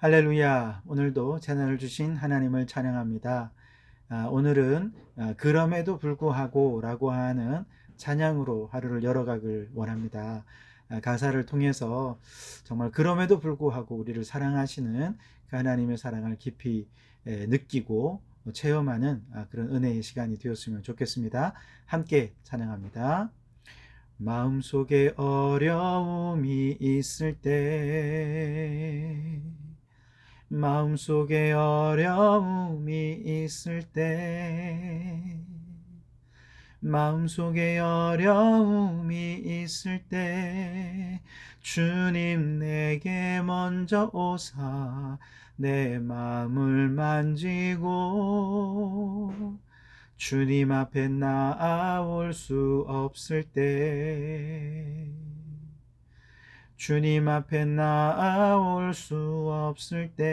할렐루야. 오늘도 재난을 주신 하나님을 찬양합니다. 아, 오늘은 아, 그럼에도 불구하고 라고 하는 찬양으로 하루를 열어가길 원합니다. 아, 가사를 통해서 정말 그럼에도 불구하고 우리를 사랑하시는 그 하나님의 사랑을 깊이 에, 느끼고 체험하는 아, 그런 은혜의 시간이 되었으면 좋겠습니다. 함께 찬양합니다. 마음속에 어려움이 있을 때 마음속에 어려움이 있을 때 마음속에 어려움이 있을 때 주님 내게 먼저 오사 내 마음을 만지고 주님 앞에 나아올 수 없을 때 주님 앞에 나아올 수 없을 때.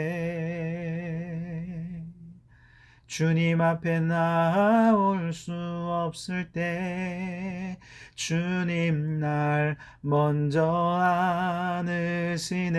주님 앞에 나아올 수 없을 때. 주님 날 먼저 안으시네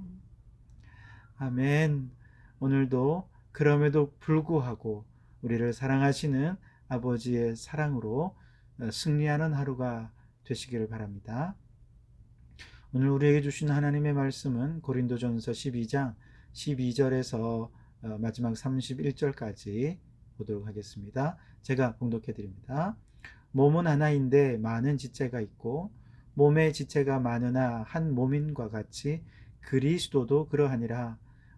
아멘. 오늘도 그럼에도 불구하고 우리를 사랑하시는 아버지의 사랑으로 어, 승리하는 하루가 되시기를 바랍니다. 오늘 우리에게 주신 하나님의 말씀은 고린도전서 12장 12절에서 어, 마지막 31절까지 보도록 하겠습니다. 제가 봉독해 드립니다. 몸은 하나인데 많은 지체가 있고 몸의 지체가 많으나 한 몸인과 같이 그리스도도 그러하니라.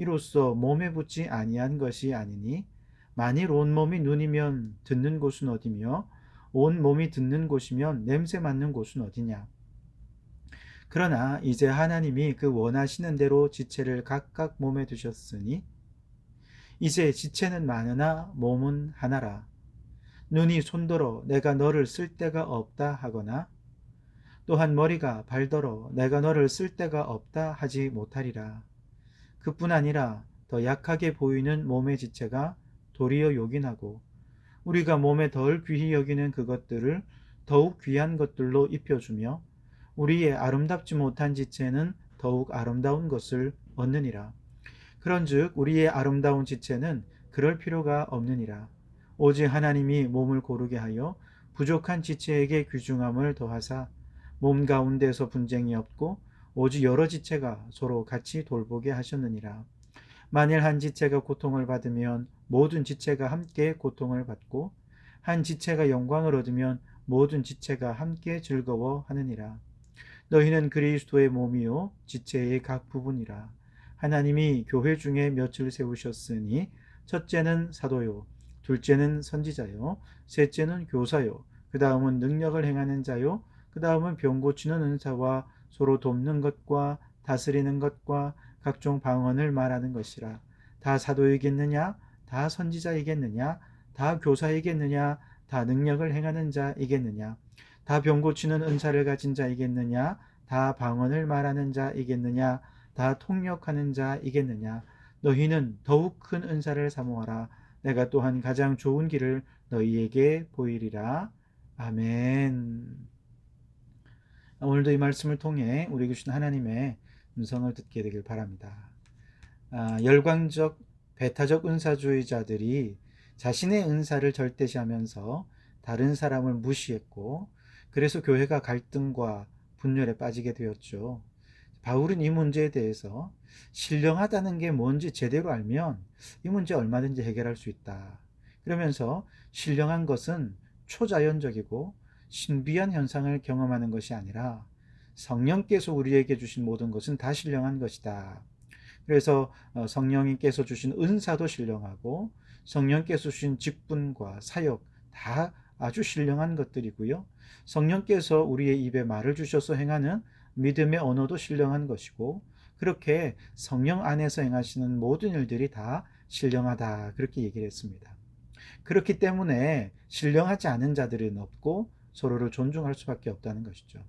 이로써 몸에 붙지 아니한 것이 아니니 만일 온 몸이 눈이면 듣는 곳은 어디며 온 몸이 듣는 곳이면 냄새 맡는 곳은 어디냐? 그러나 이제 하나님이 그 원하시는 대로 지체를 각각 몸에 두셨으니 이제 지체는 많으나 몸은 하나라. 눈이 손들어 내가 너를 쓸 데가 없다 하거나 또한 머리가 발더러 내가 너를 쓸 데가 없다 하지 못하리라 그뿐 아니라 더 약하게 보이는 몸의 지체가 도리어 요긴하고 우리가 몸에 덜 귀히 여기는 그것들을 더욱 귀한 것들로 입혀주며 우리의 아름답지 못한 지체는 더욱 아름다운 것을 얻느니라. 그런즉 우리의 아름다운 지체는 그럴 필요가 없느니라. 오직 하나님이 몸을 고르게 하여 부족한 지체에게 귀중함을 더하사 몸 가운데서 분쟁이 없고 오직 여러 지체가 서로 같이 돌보게 하셨느니라. 만일 한 지체가 고통을 받으면 모든 지체가 함께 고통을 받고 한 지체가 영광을 얻으면 모든 지체가 함께 즐거워하느니라. 너희는 그리스도의 몸이요 지체의 각 부분이라. 하나님이 교회 중에 몇을 세우셨으니 첫째는 사도요, 둘째는 선지자요, 셋째는 교사요, 그 다음은 능력을 행하는 자요, 그 다음은 병 고치는 은사와 서로 돕는 것과 다스리는 것과 각종 방언을 말하는 것이라. 다 사도이겠느냐? 다 선지자이겠느냐? 다 교사이겠느냐? 다 능력을 행하는 자이겠느냐? 다 병 고치는 은사를 가진 자이겠느냐? 다 방언을 말하는 자이겠느냐? 다 통역하는 자이겠느냐? 너희는 더욱 큰 은사를 사모하라. 내가 또한 가장 좋은 길을 너희에게 보이리라. 아멘. 오늘도 이 말씀을 통해 우리에게 주신 하나님의 음성을 듣게 되길 바랍니다. 아, 열광적 배타적 은사주의자들이 자신의 은사를 절대시하면서 다른 사람을 무시했고 그래서 교회가 갈등과 분열에 빠지게 되었죠. 바울은 이 문제에 대해서 신령하다는 게 뭔지 제대로 알면 이 문제 얼마든지 해결할 수 있다. 그러면서 신령한 것은 초자연적이고 신비한 현상을 경험하는 것이 아니라 성령께서 우리에게 주신 모든 것은 다 신령한 것이다. 그래서 어, 성령님께서 주신 은사도 신령하고 성령께서 주신 직분과 사역 다 아주 신령한 것들이고요. 성령께서 우리의 입에 말을 주셔서 행하는 믿음의 언어도 신령한 것이고 그렇게 성령 안에서 행하시는 모든 일들이 다 신령하다 그렇게 얘기를 했습니다. 그렇기 때문에 신령하지 않은 자들은 없고 서로를 존중할 수밖에 없다는 것이죠.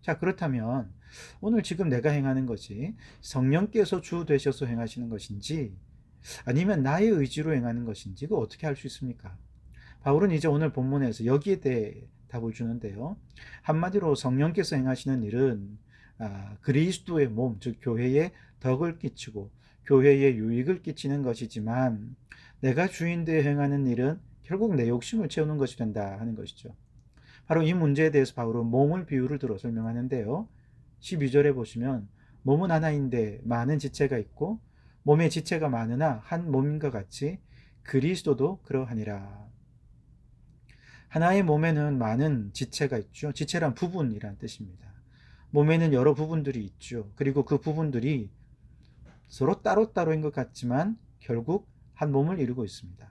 자 그렇다면 오늘 지금 내가 행하는 것이 성령께서 주 되셔서 행하시는 것인지 아니면 나의 의지로 행하는 것인지 그 어떻게 할 수 있습니까? 바울은 이제 오늘 본문에서 여기에 대해 답을 주는데요. 한마디로 성령께서 행하시는 일은 아, 그리스도의 몸, 즉 교회에 덕을 끼치고 교회에 유익을 끼치는 것이지만 내가 주인되어 행하는 일은 결국 내 욕심을 채우는 것이 된다 하는 것이죠. 바로 이 문제에 대해서 바울은 몸을 비유를 들어 설명하는데요. 12절에 보시면 몸은 하나인데 많은 지체가 있고 몸의 지체가 많으나 한 몸인과 같이 그리스도도 그러하니라. 하나의 몸에는 많은 지체가 있죠. 지체란 부분이란 뜻입니다. 몸에는 여러 부분들이 있죠. 그리고 그 부분들이 서로 따로따로인 것 같지만 결국 한 몸을 이루고 있습니다.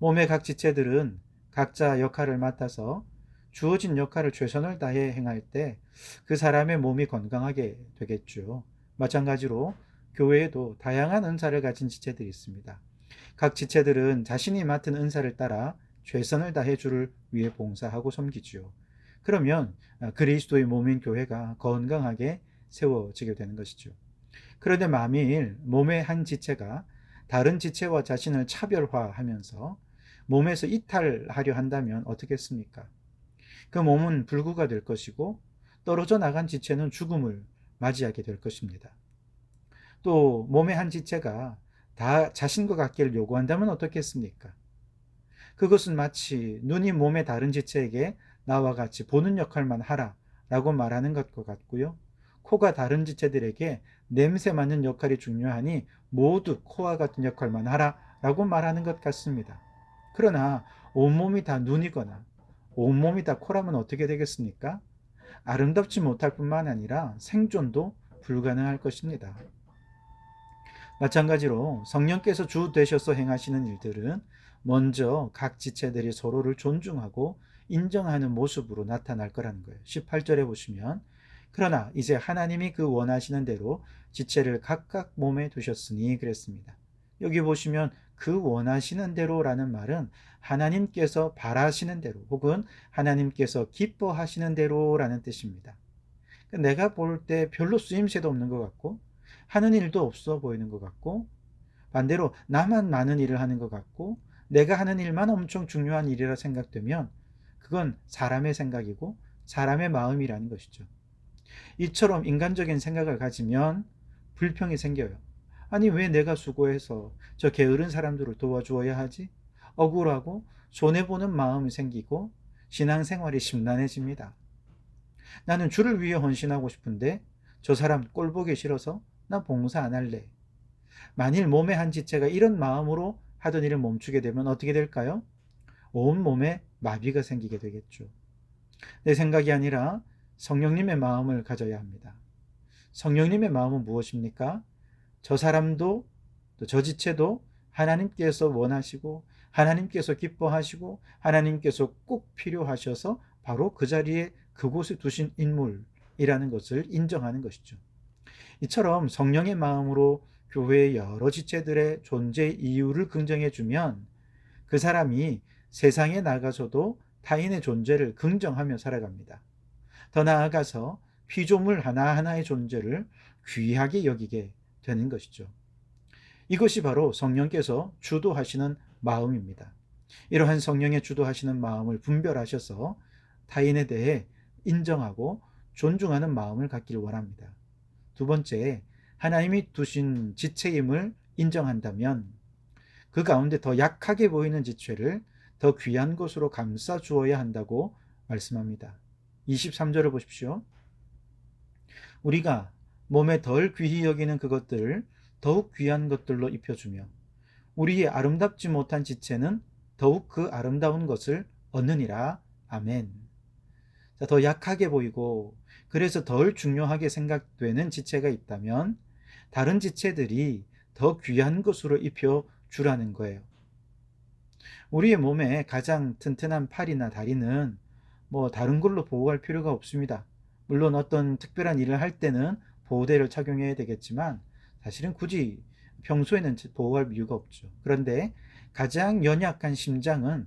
몸의 각 지체들은 각자 역할을 맡아서 주어진 역할을 최선을 다해 행할 때 그 사람의 몸이 건강하게 되겠죠. 마찬가지로 교회에도 다양한 은사를 가진 지체들이 있습니다. 각 지체들은 자신이 맡은 은사를 따라 최선을 다해 주를 위해 봉사하고 섬기지요. 그러면 그리스도의 몸인 교회가 건강하게 세워지게 되는 것이죠. 그런데 만일 몸의 한 지체가 다른 지체와 자신을 차별화하면서 몸에서 이탈하려 한다면 어떻겠습니까? 그 몸은 불구가 될 것이고 떨어져 나간 지체는 죽음을 맞이하게 될 것입니다. 또 몸의 한 지체가 다 자신과 같기를 요구한다면 어떻겠습니까? 그것은 마치 눈이 몸의 다른 지체에게 나와 같이 보는 역할만 하라 라고 말하는 것과 같고요. 코가 다른 지체들에게 냄새 맡는 역할이 중요하니 모두 코와 같은 역할만 하라 라고 말하는 것 같습니다. 그러나 온몸이 다 눈이거나 온몸이 다 코라면 어떻게 되겠습니까? 아름답지 못할 뿐만 아니라 생존도 불가능할 것입니다. 마찬가지로 성령께서 주 되셔서 행하시는 일들은 먼저 각 지체들이 서로를 존중하고 인정하는 모습으로 나타날 거라는 거예요. 18절에 보시면 그러나 이제 하나님이 그 원하시는 대로 지체를 각각 몸에 두셨으니 그랬습니다. 여기 보시면 그 원하시는 대로라는 말은 하나님께서 바라시는 대로 혹은 하나님께서 기뻐하시는 대로라는 뜻입니다. 내가 볼 때 별로 쓰임새도 없는 것 같고 하는 일도 없어 보이는 것 같고 반대로 나만 많은 일을 하는 것 같고 내가 하는 일만 엄청 중요한 일이라 생각되면 그건 사람의 생각이고 사람의 마음이라는 것이죠. 이처럼 인간적인 생각을 가지면 불평이 생겨요. 아니 왜 내가 수고해서 저 게으른 사람들을 도와주어야 하지? 억울하고 손해보는 마음이 생기고 신앙생활이 심란해집니다. 나는 주를 위해 헌신하고 싶은데 저 사람 꼴 보기 싫어서 나 봉사 안 할래. 만일 몸의 한 지체가 이런 마음으로 하던 일을 멈추게 되면 어떻게 될까요? 온 몸에 마비가 생기게 되겠죠. 내 생각이 아니라 성령님의 마음을 가져야 합니다. 성령님의 마음은 무엇입니까? 저 사람도 저 지체도 하나님께서 원하시고 하나님께서 기뻐하시고 하나님께서 꼭 필요하셔서 바로 그 자리에 그곳에 두신 인물이라는 것을 인정하는 것이죠. 이처럼 성령의 마음으로 교회의 여러 지체들의 존재 이유를 긍정해 주면 그 사람이 세상에 나가서도 타인의 존재를 긍정하며 살아갑니다. 더 나아가서 피조물 하나하나의 존재를 귀하게 여기게 되는 것이죠. 이것이 바로 성령께서 주도하시는 마음입니다. 이러한 성령의 주도하시는 마음을 분별하셔서 타인에 대해 인정하고 존중하는 마음을 갖기를 원합니다. 두 번째, 하나님이 두신 지체임을 인정한다면 그 가운데 더 약하게 보이는 지체를 더 귀한 것으로 감싸 주어야 한다고 말씀합니다. 23절을 보십시오. 우리가 몸에 덜 귀히 여기는 그것들을 더욱 귀한 것들로 입혀주며 우리의 아름답지 못한 지체는 더욱 그 아름다운 것을 얻느니라. 아멘. 자, 더 약하게 보이고 그래서 덜 중요하게 생각되는 지체가 있다면 다른 지체들이 더 귀한 것으로 입혀 주라는 거예요. 우리의 몸에 가장 튼튼한 팔이나 다리는 뭐 다른 걸로 보호할 필요가 없습니다. 물론 어떤 특별한 일을 할 때는 보호대를 착용해야 되겠지만 사실은 굳이 평소에는 보호할 이유가 없죠. 그런데 가장 연약한 심장은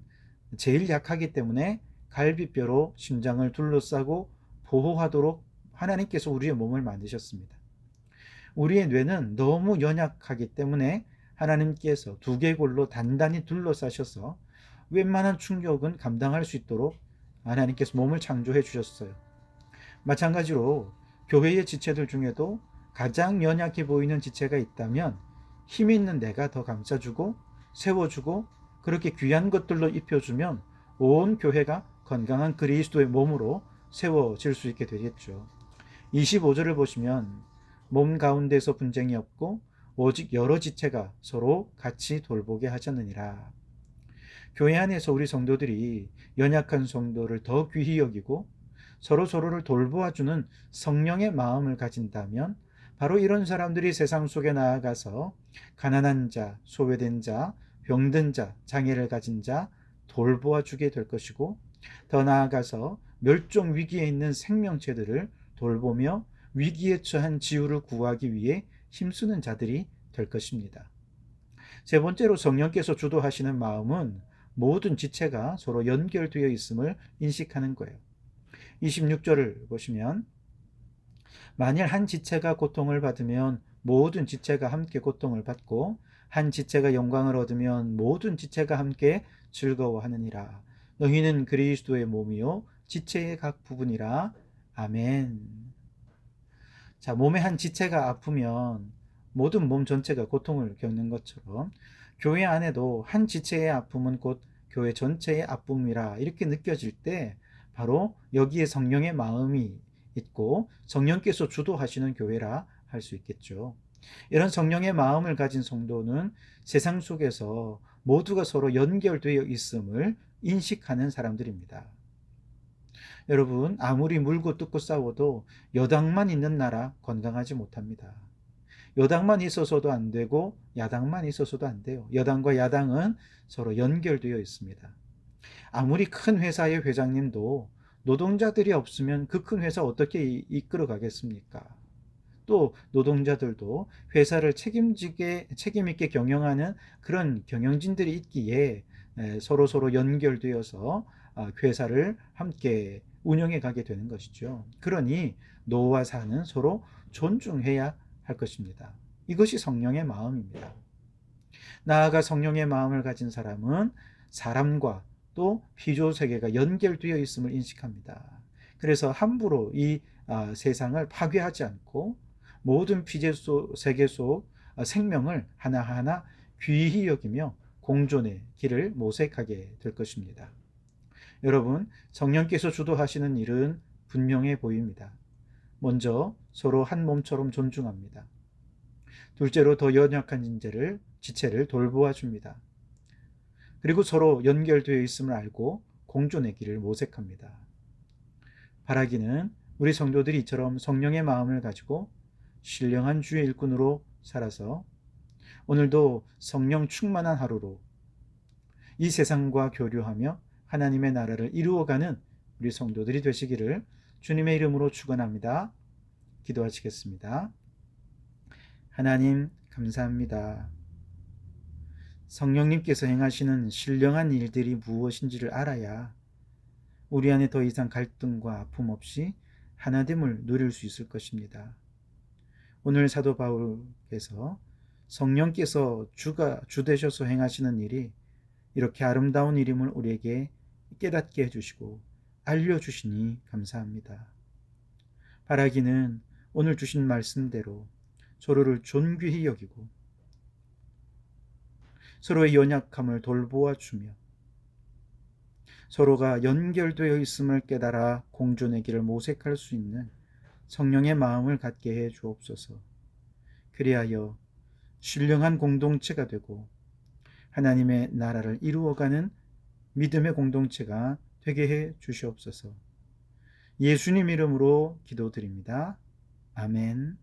제일 약하기 때문에 갈비뼈로 심장을 둘러싸고 보호하도록 하나님께서 우리의 몸을 만드셨습니다. 우리의 뇌는 너무 연약하기 때문에 하나님께서 두개골로 단단히 둘러싸셔서 웬만한 충격은 감당할 수 있도록 하나님께서 몸을 창조해 주셨어요. 마찬가지로 교회의 지체들 중에도 가장 연약해 보이는 지체가 있다면 힘 있는 내가 더 감싸주고 세워주고 그렇게 귀한 것들로 입혀주면 온 교회가 건강한 그리스도의 몸으로 세워질 수 있게 되겠죠. 25절을 보시면 몸 가운데서 분쟁이 없고 오직 여러 지체가 서로 같이 돌보게 하자느니라. 교회 안에서 우리 성도들이 연약한 성도를 더 귀히 여기고 서로 서로를 돌보아주는 성령의 마음을 가진다면 바로 이런 사람들이 세상 속에 나아가서 가난한 자, 소외된 자, 병든 자, 장애를 가진 자 돌보아 주게 될 것이고 더 나아가서 멸종 위기에 있는 생명체들을 돌보며 위기에 처한 지우를 구하기 위해 힘쓰는 자들이 될 것입니다. 세 번째로 성령께서 주도하시는 마음은 모든 지체가 서로 연결되어 있음을 인식하는 거예요. 26절을 보시면 만일 한 지체가 고통을 받으면 모든 지체가 함께 고통을 받고 한 지체가 영광을 얻으면 모든 지체가 함께 즐거워하느니라. 너희는 그리스도의 몸이요 지체의 각 부분이라. 아멘. 자, 몸의 한 지체가 아프면 모든 몸 전체가 고통을 겪는 것처럼 교회 안에도 한 지체의 아픔은 곧 교회 전체의 아픔이라 이렇게 느껴질 때 바로 여기에 성령의 마음이 있고 성령께서 주도하시는 교회라 할 수 있겠죠. 이런 성령의 마음을 가진 성도는 세상 속에서 모두가 서로 연결되어 있음을 인식하는 사람들입니다. 여러분, 아무리 물고 뜯고 싸워도 여당만 있는 나라 건강하지 못합니다. 여당만 있어서도 안 되고 야당만 있어서도 안 돼요. 여당과 야당은 서로 연결되어 있습니다. 아무리 큰 회사의 회장님도 노동자들이 없으면 그 큰 회사 어떻게 이끌어 가겠습니까? 또 노동자들도 회사를 책임지게 책임 있게 경영하는 그런 경영진들이 있기에 서로 서로 연결되어서 아, 회사를 함께 운영해 가게 되는 것이죠. 그러니 노와 사는 서로 존중해야 할 것입니다. 이것이 성령의 마음입니다. 나아가 성령의 마음을 가진 사람은 사람과 또 피조 세계가 연결되어 있음을 인식합니다. 그래서 함부로 이 아, 세상을 파괴하지 않고 모든 피조 세계 속 아, 생명을 하나하나 귀히 여기며 공존의 길을 모색하게 될 것입니다. 여러분, 성령께서 주도하시는 일은 분명해 보입니다. 먼저 서로 한 몸처럼 존중합니다. 둘째로 더 연약한 인재를 지체를 돌보아 줍니다. 그리고 서로 연결되어 있음을 알고 공존의 길을 모색합니다. 바라기는 우리 성도들이 이처럼 성령의 마음을 가지고 신령한 주의 일꾼으로 살아서 오늘도 성령 충만한 하루로 이 세상과 교류하며 하나님의 나라를 이루어가는 우리 성도들이 되시기를 주님의 이름으로 축원합니다. 기도하시겠습니다. 하나님 감사합니다. 성령님께서 행하시는 신령한 일들이 무엇인지를 알아야 우리 안에 더 이상 갈등과 아픔 없이 하나됨을 누릴 수 있을 것입니다. 오늘 사도 바울께서 성령께서 주가 주 되셔서 행하시는 일이 이렇게 아름다운 일임을 우리에게 깨닫게 해주시고 알려주시니 감사합니다. 바라기는 오늘 주신 말씀대로 서로를 존귀히 여기고 서로의 연약함을 돌보아 주며 서로가 연결되어 있음을 깨달아 공존의 길을 모색할 수 있는 성령의 마음을 갖게 해 주옵소서. 그리하여 신령한 공동체가 되고 하나님의 나라를 이루어가는 믿음의 공동체가 되게 해 주시옵소서. 예수님 이름으로 기도드립니다. 아멘.